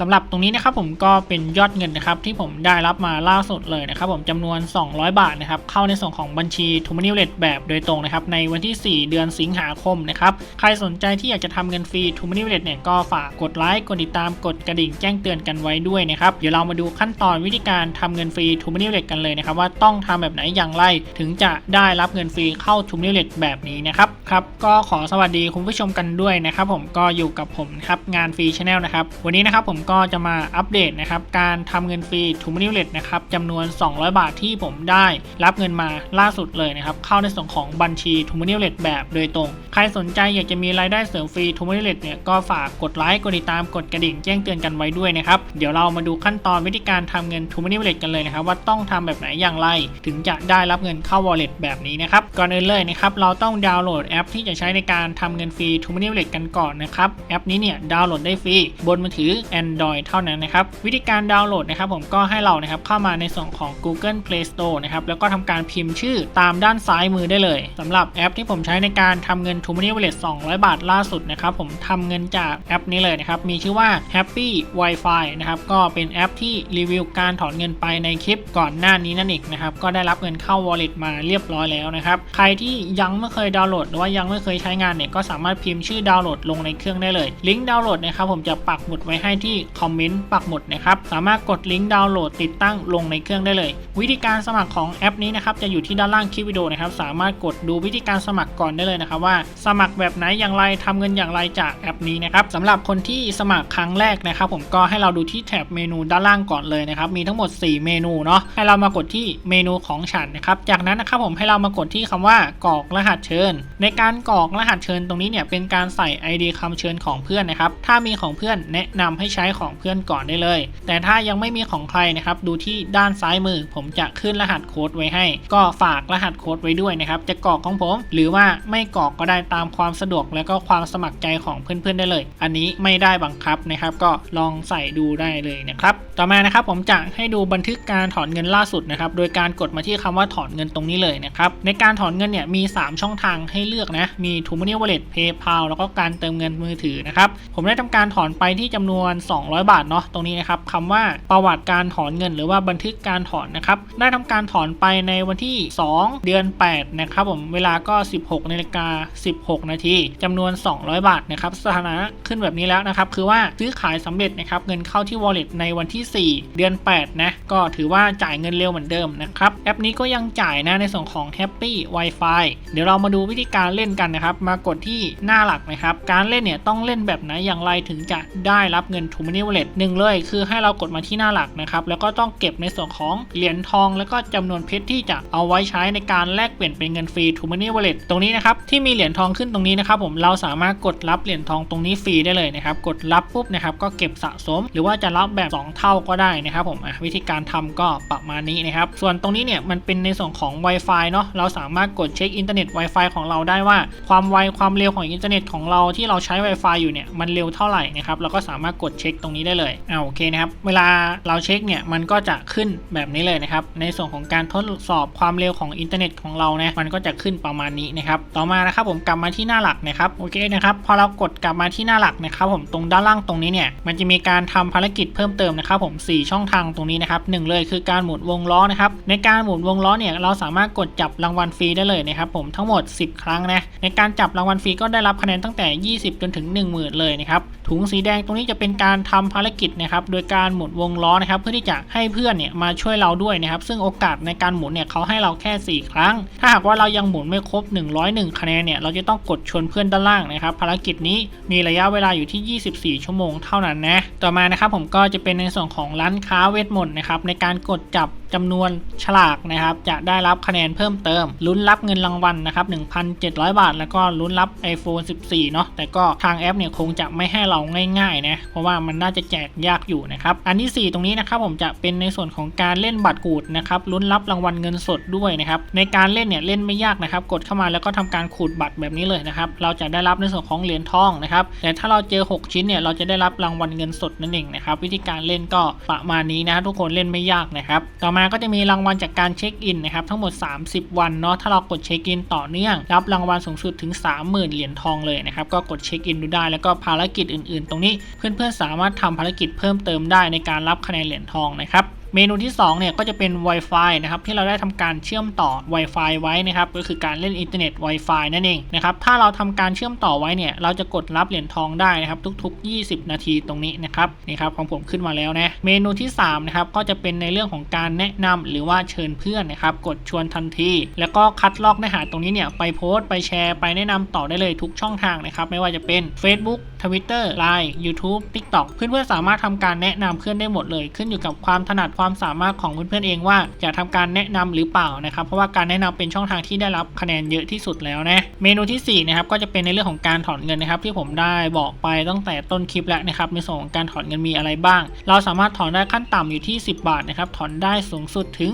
สำหรับตรงนี้นะครับผมก็เป็นยอดเงินนะครับที่ผมได้รับมาล่าสุดเลยนะครับผมจำนวน 200 บาทนะครับเข้าในส่วนของบัญชี t ูมานิวเลตแบบโดยตรงนะครับในวันที่ 4 เดือนสิงหาคมนะครับใครสนใจที่อยากจะทำเงินฟรี t ูมานิวเลตเนี่ยก็ฝากกดไลค์กดติดตามกดกระดิ่งแจ้งเตือนกันไว้ด้วยนะครับเดี๋ยวเรามาดูขั้นตอนวิธีการทำเงินฟรี t ูมานิวเลตกันเลยนะครับว่าต้องทำแบบไหนอย่างไร ถึงจะได้รับเงินฟรีเข้า t ูมานิวเลตแบบนี้นะครับครับก็ขอสวัสดีคุณผู้ชมกันด้วยนะครับผมก็อยู่กับผมนะครับงานฟรีชาแนลนะครับวันนี้นะครับผมก็จะมาอัปเดตนะครับการทำเงินฟรี t ูมานิวเลตนะครับจำนวน 200 บาทที่ผมได้รับเงินมาล่าสุดเลยนะครับเข้าในส่วนของบัญชี t ูมานิวเลตแบบโดยตรง ใครสนใจอยากจะมีรายได้เสริมฟรี t ูมานิวเลตเนี่ยก็ฝากกดไลค์กดติดตามกดกระดิ่งแจ้งเตือนกันไว้ด้วยนะครับเดี๋ยวเรามาดูขั้นตอนวิธีการทำเงิน t ูมานิวเลตกันเลยนะครับว่าต้องทำแบบไหนอย่างไร ถึงจะได้รับเงินเข้า wallet แบบนี้นะครับก่อนอื่นเลยนะครับเราต้องดาวน์โหลดแอป ที่จะใช้ในการทำเงินฟรี t ูมานิวเลตกันก่อนนะครับแอปนี้เนี่ยดาวน์โหลดได้ฟรีบนมือถือ Android เท่านั้นนะครับ วิธีการดาวน์โหลดนะครับผมก็ให้เรานะครับเข้ามาในส่วนของ Google Play Store นะครับแล้วก็ทำการพิมพ์ชื่อตามด้านซ้ายมือได้เลยสำหรับแอปที่ผมใช้ในการทำเงิน t ูมานิวเลต200 บาทล่าสุดนะครับผมทำเงินจากแอปนี้เลยนะครับมีชื่อว่า Happy Wi-Fi นะครับก็เป็นแอปที่รีวิวการถอนเงินไปในคลิปก่อนหน้านี้นั่นเองนะครับก็ได้รับเงินเข้า Wallet มาเรียบร้อยแล้วนะครับใครที่ยังไม่เคยดาวน์โหลดหรือว่ายังไม่เคยใช้งานเนี่ยก็สามารถพิมพ์ชื่อดาวน์โหลดลงในเครื่องได้เลย ลิงก์ดาวน์โหลดนะครับผมจะปักหมุดไว้ให้ที่คอมเมนต์ปักหมุดนะครับ สามารถกดลิงก์ดาวน์โหลดติดตั้งลงในเครื่องได้เลย วิธีการสมัครของแอปนี้นะครับจะอยู่ที่ด้านล่างคลิปวิดีโอนะครับ สามารถกดดูวิธีการสมัครก่อนได้เลยนะครับว่า สมัครแบบไหนอย่างไรทำเงินอย่างไรจากแอปนี้นะครับสำหรับคนที่สมัครครั้งแรกนะครับ ผมก็ให้เราดูที่แถบเมนูด้านล่างก่อนเลยนะครับมีทั้งหมด 4 เมนูเนาะให้เรามากดที่เมนูของฉันนะครับจากนั้นนะครับผมให้เรามากดที่คำว่ากรอกรหัสเชิญ ในการกรอกรหัสเชิญตรงนี้เนี่ยเป็นการใส่ ID คำเชิญของเพื่อนนะครับถ้ามีของเพื่อนแนะนำให้ใช้ของเพื่อนก่อนได้เลย แต่ถ้ายังไม่มีของใครนะครับ ดูที่ด้านซ้ายมือ ผมจะขึ้นรหัสโค้ดไว้ให้ ก็ฝากรหัสโค้ดไว้ด้วยนะครับ จะกรอกของผม หรือว่าไม่กรอกก็ได้ตามความสะดวกและก็ความสมัครใจของเพื่อนๆได้เลย อันนี้ไม่ได้บังคับนะครับ ก็ลองใส่ดูได้เลยนะครับ ต่อมานะครับผมจะให้ดูบันทึกการถอนเงินล่าสุดนะครับ โดยการกดมาที่คำว่าถอนเงินตรงนี้เลยนะครับ ในการถอนเงินเนี่ยมี 3 ช่องทางให้เลือกนะ มี t ู m o n e y Wallet PayPal แล้วก็การเติมเงินมือถือนะครับ ผมได้ทำการถอนไปที่จำนวน200 บาทเนาะตรงนี้นะครับคำว่าประวัติการถอนเงิน หรือว่าบันทึกการถอนนะครับได้ทำการถอนไปในวันที่ 2 เดือน 8 นะครับผมเวลาก็ 16นาฬิกา16 นาทีจำนวน 200 บาทนะครับสถานะขึ้นแบบนี้แล้วนะครับคือว่าซื้อขายสำเร็จนะครับเงินเข้าที่ wallet ในวันที่ 4 เดือน 8 นะก็ถือว่าจ่ายเงินเร็วเหมือนเดิมนะครับแอปนี้ก็ยังจ่ายนะในส่วนของ Happy Wi-Fi เดี๋ยวเรามาดูวิธีการเล่นกันนะครับ มากดที่หน้าหลักนะครับ การเล่นเนี่ยต้องเล่นแบบไหนอย่างไรถึงจะได้รับเงินทุนมานิวเลตหนึ่งเลย คือให้เรากดมาที่หน้าหลักนะครับ แล้วก็ต้องเก็บในส่วนของเหรียญทอง แล้วก็จำนวนเพชรที่จะเอาไว้ใช้ในการแลกเปลี่ยนเป็นเงินฟรี t ูมานิวเลตตรงนี้นะครับที่มีเหรียญทองขึ้นตรงนี้นะครับผมเราสามารถกดรับเหรียญทองตรงนี้ฟรีได้เลยนะครับกดรับปุ๊บนะครับก็เก็บสะสม หรือว่าจะรับแบบ 2 เท่าก็ได้นะครับผมวิธีการทำก็ประมาณนี้นะครับ ส่วนตรงนี้เนี่ยมันเป็นในส่วนของ Wi-Fi เนาะเราสามารถกดเช็คอินเทอร์เน็ต Wi-Fi ของเราได้ว่า ความไวความเร็วของอินเทอร์เน็ตของเราที่เราใช้ Wi-Fi อยู่เนี่ยมันเร็วเท่าไหร่นะครับเราก็สามารถกดเช็คตรงนี้ได้เลยอ่าโอเคนะครับ เวลาเราเช็คเนี่ยมันก็จะขึ้นแบบนี้เลยนะครับ ในส่วนของการทดสอบความเร็วของอินเทอร์เน็ตของเราเนี่ยมันก็จะขึ้นประมาณนี้นะครับต่อมานะครับผมกลับมาที่หน้าหลักนะครับโอเคนะครับพอเรากดกลับมาที่หน้าหลักนะครับผมตรงด้านล่างตรงนี้เนี่ยมันจะมีการทำภารกิจเพิ่มเติมนะครับผม4ช่องทางตรงนี้นะครับหนึ่งเลยคือการหมุนวงล้อนะครับในการหมุนวงล้อเนี่ยเราสามารถกดจับรางวัลฟรีได้เลยนะครับผมทั้งหมด 10 ครั้งนะในการจับรางวัลฟรีก็ได้รับคะแนนตั้งแต่ 20 จนถึง 10,000 เลยนะครับถุงสีแดงตรงนี้จะเป็นการทำภารกิจนะครับโดยการหมุนวงล้อนะครับเพื่อที่จะให้เพื่อนเนี่ยมาช่วยเราด้วยนะครับซึ่งโอกาสในการหมุนเนี่ยเขาให้เราแค่ 4 ครั้ง ถ้าหากว่าเรายังหมุนไม่ครบ 101 คะแนนเนี่ยเราจะต้องกดชนเพื่อนด้านล่างนะครับภารกิจนี้มีระยะเวลาอยู่ที่ 24 ชั่วโมงเท่านั้นนะต่อมานะครับผมก็จะเป็นในส่วนของร้านค้าเวทมนต์นะครับในการกดจับจำนวนฉลากนะครับ จะได้รับคะแนนเพิ่มเติม ลุ้นรับเงินรางวัลนะครับ 1,700 บาท แล้วก็ลุ้นรับ iPhone 14 เนาะแต่ก็ทางแอปเนี่ยคงจะไม่ให้เราง่ายๆนะเพราะว่ามันน่าจะแจกยากอยู่นะครับ อันที่ 4 ตรงนี้นะครับผมจะเป็นในส่วนของการเล่นบัตรกูดนะครับลุ้นรับรางวัลเงินสดด้วยนะครับในการเล่นเนี่ยเล่นไม่ยากนะครับ กดเข้ามาแล้วก็ทำการขูดบัตรแบบนี้เลยนะครับเราจะได้รับในส่วนของเหรียญทองนะครับแต่ถ้าเราเจอ 6 ชิ้นเนี่ยเราจะได้รับรางวัลเงินสดนั่นเองนะครับวิธีการเล่นก็ประมาณนี้นะทุกคนเล่นไม่ยากนะครับต่อมามาก็จะมีรางวัลจากการเช็คอินนะครับทั้งหมด 30 วันเนาะถ้าเรากดเช็คอินต่อเนื่อง รับรางวัลสูงสุดถึง 30,000 เหรียญทองเลยนะครับก็กดเช็คอินดูได้แล้วก็ภารกิจอื่น ๆ ตรงนี้เพื่อนๆสามารถทำภารกิจเพิ่มเติมได้ในการรับคะแนนเหรียญทองนะครับ เมนูที่2เนี่ยก็จะเป็น Wi-Fi นะครับที่เราได้ทำการเชื่อมต่อ Wi-Fi ไว้นะครับก็คือการเล่นอินเทอร์เน็ต Wi-Fi นั่นเองนะครับถ้าเราทำการเชื่อมต่อไว้เนี่ยเราจะกดรับเหรียญทองได้นะครับทุก ๆ 20 นาทีตรงนี้นะครับนี่ครับของผมขึ้นมาแล้วนะเมนูที่3นะครับก็จะเป็นในเรื่องของการแนะนำหรือว่าเชิญเพื่อนนะครับกดชวนทันที แล้วก็คัดลอกเนื้อหาตรงนี้เนี่ยไปโพสต์ไปแชร์ไปแนะนำต่อได้เลยทุกช่องทางนะครับไม่ว่าจะเป็น Facebook Twitter Line YouTube TikTok เพื่อนๆสามารถทำการแนะนำเพื่อนได้หมดเลย ขึ้นอยู่กับความถนัดความสามารถของเพื่อนๆเองว่าจะทำการแนะนำหรือเปล่านะครับ เพราะว่าการแนะนำเป็นช่องทางที่ได้รับคะแนนเยอะที่สุดแล้วนะ เมนูที่สี่นะครับก็จะเป็นในเรื่องของการถอนเงินนะครับ ที่ผมได้บอกไปตั้งแต่ต้นคลิปแล้วนะครับในส่วนของการถอนเงินมีอะไรบ้าง เราสามารถถอนได้ขั้นต่ำอยู่ที่ 10 บาทนะครับถอนได้สูงสุดถึง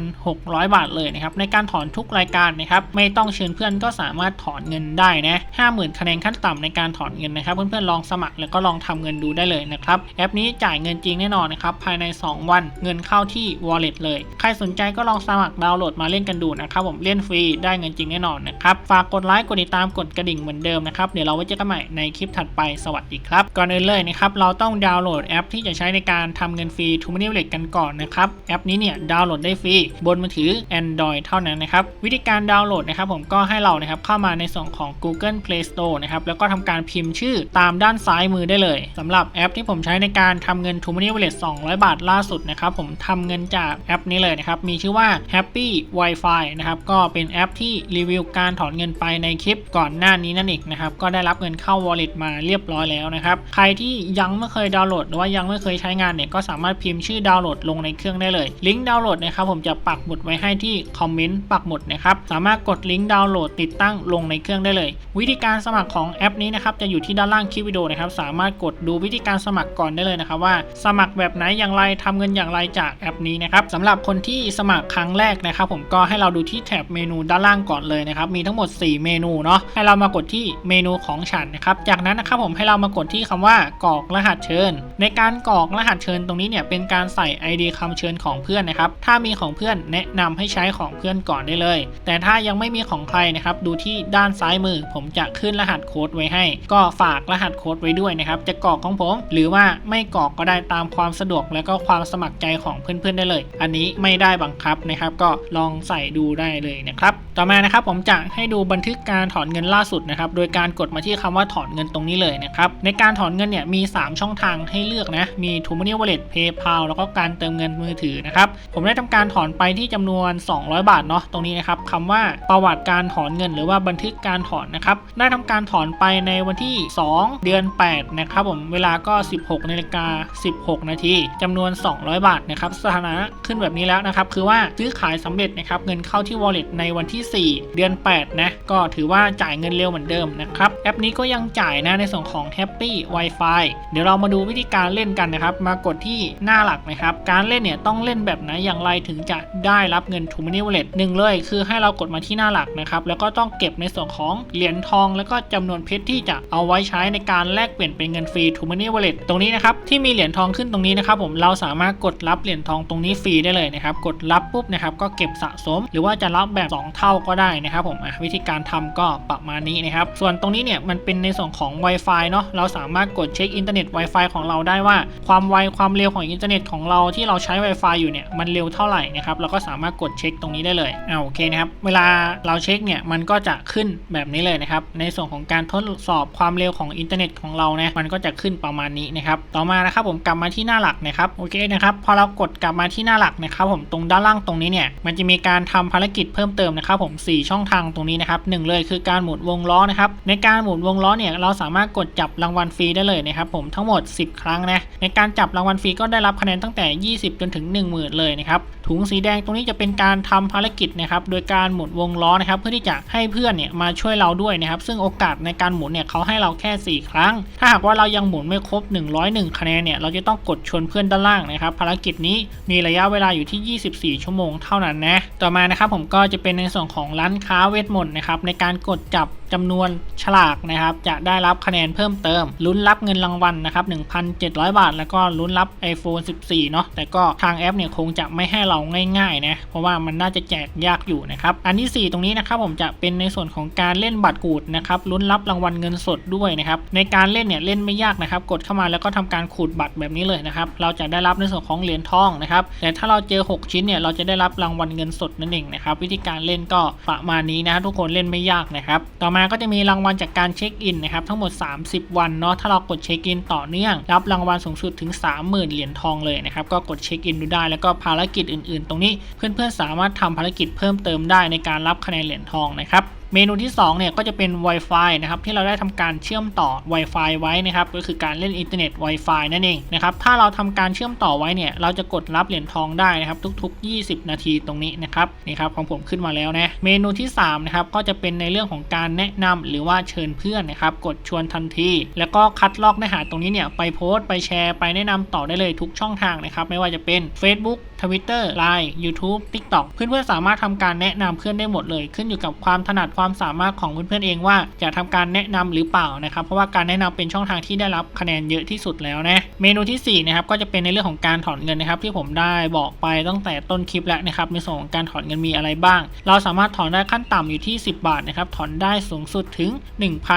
1,600 บาทเลยนะครับในการถอนทุกรายการนะครับไม่ต้องเชิญเพื่อนก็สามารถถอนเงินได้นะ50,000คะแนนขั้นต่ำในการถอนเงินนะครับ เพื่อนๆลองสมัครแล้วก็ลองทำเงินดูได้เลยนะครับแอปนี้จ่ายเงินจริงแน่นอนนะครับภายใน 2 วันเงินเข้าที่ wallet เลย ใครสนใจก็ลองสมัครดาวน์โหลดมาเล่นกันดูนะครับผมเล่นฟรีได้เงินจริงแน่นอนนะครับฝากกดไลค์กดติดตามกดกระดิ่งเหมือนเดิมนะครับเดี๋ยวเราไว้เจอกันใหม่ในคลิปถัดไปสวัสดีครับก่อนอื่นเลยนะครับเราต้องดาวน์โหลดแอปที่จะใช้ในการทำเงินฟรี t ูมินิเล็กกันก่อนนะครับแอปนี้เนี่ยดาวน์โหลดได้ฟรีบนมือถือ Android เท่านั้นนะครับวิธีการดาวน์โหลดนะครับผมก็ให้เรานะครับเข้ามาในส่วนของ Google Play Store นะครับแล้วก็ทำการพิมพ์ชื่อตามด้านซ้ายมือได้เลยสำหรับแอปที่ผมใช้ในการทำเงิน t ูมินิเล็ก200 บาทล่าสุดนะครับผมทำเงินจากแอปนี้เลยนะครับ มีชื่อว่า Happy Wi-Fi นะครับ ก็เป็นแอปที่รีวิวการถอนเงินไปในคลิปก่อนหน้านี้นั่นเองนะครับ ก็ได้รับเงินเข้า Wallet มาเรียบร้อยแล้วนะครับ ใครที่ยังไม่เคยดาวน์โหลด หรือว่ายังไม่เคยใช้งานเนี่ย ก็สามารถพิมพ์ชื่อดาวน์โหลดลงในเครื่องได้เลย ลิงก์ดาวน์โหลดนะครับผมจะปักหมุดไว้ให้ที่คอมเมนต์ปักหมุดนะครับ สามารถกดลิงก์ดาวน์โหลดติดตั้งลงในเครื่องได้เลย วิธีการสมัครของแอปนี้นะครับจะอยู่ที่ด้านล่างคลิปวิดีโอนะครับ สามารถกดดูวิธีการสมัครก่อนได้เลยนะครับว่า สมัครแบบไหนอย่างไรทำเงินอย่างไรจากแอปนี้นะครับสำหรับคนที่สมัครครั้งแรกนะครับ ผมก็ให้เราดูที่แถบเมนูด้านล่างก่อนเลยนะครับมีทั้งหมด 4 เมนูเนาะให้เรามากดที่เมนูของฉันนะครับจากนั้นนะครับผมให้เรามากดที่คำว่ากรอกรหัสเชิญ ในการกรอกรหัสเชิญตรงนี้เนี่ยเป็นการใส่ ID คำเชิญของเพื่อนนะครับถ้ามีของเพื่อนแนะนำให้ใช้ของเพื่อนก่อนได้เลย แต่ถ้ายังไม่มีของใครนะครับดูที่ด้านซ้ายมือ ผมจะขึ้นรหัสโค้ดไว้ให้ ก็ฝากรหัสโค้ดไว้ด้วยนะครับจะกรอกของผม หรือว่าไม่กรอกก็ได้ตามความสะดวกและก็ความสมัครใจของเพื่อนๆได้เลย อันนี้ไม่ได้บังคับนะครับ ก็ลองใส่ดูได้เลยนะครับต่อมานะครับผมจะให้ดูบันทึกการถอนเงินล่าสุดนะครับโดยการกดมาที่คำว่าถอนเงินตรงนี้เลยนะครับในการถอนเงินเนี่ยมี 3 ช่องทางให้เลือกนะมี t ูมินิวอลเล็ตเพย์พาแล้วก็การเติมเงินมือถือนะครับผมได้ทำการถอนไปที่จำนวน 200 บาทเนาะตรงนี้นะครับคำว่าประวัติการถอนเงินหรือว่าบันทึกการถอนนะครับได้ทำการถอนไปในวันที่ 2 เดือน 8 นะครับผมเวลาก็ 16นาฬิกา16 นาทีจำนวน 200บาทนะครับสถานะขึ้นแบบนี้แล้วนะครับคือว่าซื้อขายสำเร็จนะครับเงินเข้าที่ wallet ในวันที่ 4 เดือน 8 นะ ก็ถือว่าจ่ายเงินเร็วเหมือนเดิมนะครับแอปนี้ก็ยังจ่ายนะในส่วนของ Happy Wi-Fi เดี๋ยวเรามาดูวิธีการเล่นกันนะครับ มากดที่หน้าหลักนะครับการเล่นเนี่ยต้องเล่นแบบไหนอย่างไรถึงจะได้รับเงิน t ูมินิวเลตหนึ่งเลยคือให้เรากดมาที่หน้าหลักนะครับแล้วก็ต้องเก็บในส่วนของเหรียญทอง แล้วก็จำนวนเพชรที่จะเอาไว้ใช้ในการแลกเปลี่ยนเป็นเงินฟรี t ูมินิวเลตตรงนี้นะครับที่มีเหรียญทองขึ้นตรงนี้นะครับผมเราสามารถกดรับเหรียญทองตรงนี้ฟรีได้เลยนะครับ กดรับปุ๊บนะครับก็เก็บสะสม หรือว่าจะรับแบบ 2 เท่าก็ได้นะครับผมวิธีการทำก็ประมาณนี้นะครับ ส่วนตรงนี้เนี่ยมันเป็นในส่วนของ Wi-Fi เนาะเราสามารถกดเช็คอินเทอร์เน็ต Wi-Fi ของเราได้ว่าความไวความเร็วของอินเทอร์เน็ตของเราที่เราใช้ Wi-Fi อยู่เนี่ยมันเร็วเท่าไหร่นะครับเราก็สามารถกดเช็คตรงนี้ได้เลยเอาโอเคนะครับเวลาเราเช็คเนี่ยมันก็จะขึ้นแบบนี้เลยนะครับในส่วนของการทดสอบความเร็วของอินเทอร์เน็ตของเราเนี่ยมันก็จะขึ้นประมาณนี้นะครับต่อมานะครับผมกลับมาที่หน้าหลักนะครับโอเคนะครับพอเรากดกลับมาที่หน้าหลักนะครับผมตรงด้านล่างตรงนี้เนี่ยมันจะมีการทำภารกิจเพิ่มเติมนะครับผม4ช่องทางตรงนี้นะครับหนึ่งเลยคือการหมุนวงล้อนะครับในการหมุนวงล้อเนี่ยเราสามารถกดจับรางวัลฟรีได้เลยนะครับผมทั้งหมด 10 ครั้งนะในการจับรางวัลฟรีก็ได้รับคะแนนตั้งแต่ 20 จนถึง 10,000 เลยนะครับถุงสีแดงตรงนี้จะเป็นการทำภารกิจนะครับโดยการหมุนวงล้อนะครับเพื่อที่จะให้เพื่อนเนี่ยมาช่วยเราด้วยนะครับซึ่งโอกาสในการหมุนเนี่ยเขาให้เราแค่ 4 ครั้ง ถ้าหากว่าเรายังหมุนไม่ครบ 101 คะแนนเนี่ยเราจะต้องกดชวนเพื่อนด้านล่างนะครับารกิจนี้มีระยะเวลาอยู่ที่ 24 ชั่วโมงเท่านั้นนะ ต่อมานะครับผมก็จะเป็นในส่วนของร้านค้าเวทมนต์นะครับในการกดจับ จำนวนฉลากนะครับ จะได้รับคะแนนเพิ่มเติม ลุ้นรับเงินรางวัลนะครับ 1,700 บาท แล้วก็ลุ้นรับ iPhone 14 เนาะแต่ก็ทางแอปเนี่ยคงจะไม่ให้เราง่ายๆนะเพราะว่ามันน่าจะแจกยากอยู่นะครับอันที่ 4 ตรงนี้นะครับผมจะเป็นในส่วนของการเล่นบัตรกูดนะครับลุ้นรับรางวัลเงินสดด้วยนะครับในการเล่นเนี่ยเล่นไม่ยากนะครับ กดเข้ามาแล้วก็ทำการขูดบัตรแบบนี้เลยนะครับเราจะได้รับในส่วนของเหรียญทองนะครับแต่ถ้าเราเจอ 6 ชิ้นเนี่ยเราจะได้รับรางวัลเงินสดนั่นเองนะครับวิธีการเล่นก็ประมาณนี้นะทุกคนเล่นไม่ยากนะครับต่อมาก็จะมีรางวัลจากการเช็คอินนะครับทั้งหมด 30 วันเนาะถ้าเรากดเช็คอินต่อเนื่อง รับรางวัลสูงสุดถึง 30,000 เหรียญทองเลยนะครับก็กดเช็คอินดูได้แล้วก็ภารกิจอื่นๆ ตรงนี้เพื่อนๆสามารถทำภารกิจเพิ่มเติมได้ในการรับคะแนนเหรียญทองนะครับ เมนูที่2เนี่ยก็จะเป็น Wi-Fi นะครับที่เราได้ทำการเชื่อมต่อ Wi-Fi ไว้นะครับก็คือการเล่นอินเทอร์เน็ต Wi-Fi นั่นเองนะครับถ้าเราทำการเชื่อมต่อไว้เนี่ยเราจะกดรับเหรียญทองได้นะครับทุก ๆ 20 นาทีตรงนี้นะครับนี่ครับของผมขึ้นมาแล้วนะเมนูที่3นะครับก็จะเป็นในเรื่องของการแนะนำหรือว่าเชิญเพื่อนนะครับกดชวนทันที แล้วก็คัดลอกเนื้อหาตรงนี้เนี่ยไปโพสต์ไปแชร์ไปแนะนำต่อได้เลยทุกช่องทางนะครับไม่ว่าจะเป็น Facebook Twitter Line YouTube TikTok เพื่อนๆสามารถทำการแนะนำเพื่อนได้หมดเลย ขึ้นอยู่กับความถนัดความความสามารถของเพื่อนๆเองว่าจะทำการแนะนำหรือเปล่านะครับเพราะว่าการแนะนำเป็นช่องทางที่ได้รับคะแนนเยอะที่สุดแล้วนะเมนูที่สี่นะครับก็จะเป็นในเรื่องของการถอนเงินนะครับที่ผมได้บอกไปตั้งแต่ต้นคลิปแล้วนะครับในส่วนของการถอนเงินมีอะไรบ้าง เราสามารถถอนได้ขั้นต่ำอยู่ที่ 10 บาทนะครับถอนได้สูงสุดถึง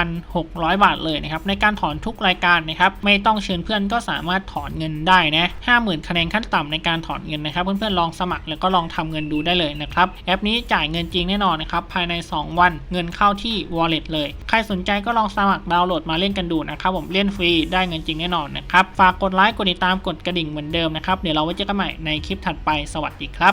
1,600 บาทเลยนะครับในการถอนทุกรายการนะครับไม่ต้องเชิญเพื่อนก็สามารถถอนเงินได้นะ50,000คะแนนขั้นต่ำในการถอนเงินนะครับ เพื่อนๆลองสมัครแล้วก็ลองทำเงินดูได้เลยนะครับแอปนี้จ่ายเงินจริงแน่นอนนะครับภายใน 2 วันเงินเข้าที่ wallet เลย ใครสนใจก็ลองสมัครดาวน์โหลดมาเล่นกันดูนะครับผมเล่นฟรีได้เงินจริงแน่นอนนะครับ ฝากกดไลค์กดติดตามกดกระดิ่งเหมือนเดิมนะครับ เดี๋ยวเราไว้เจอกันใหม่ในคลิปถัดไปสวัสดีครับ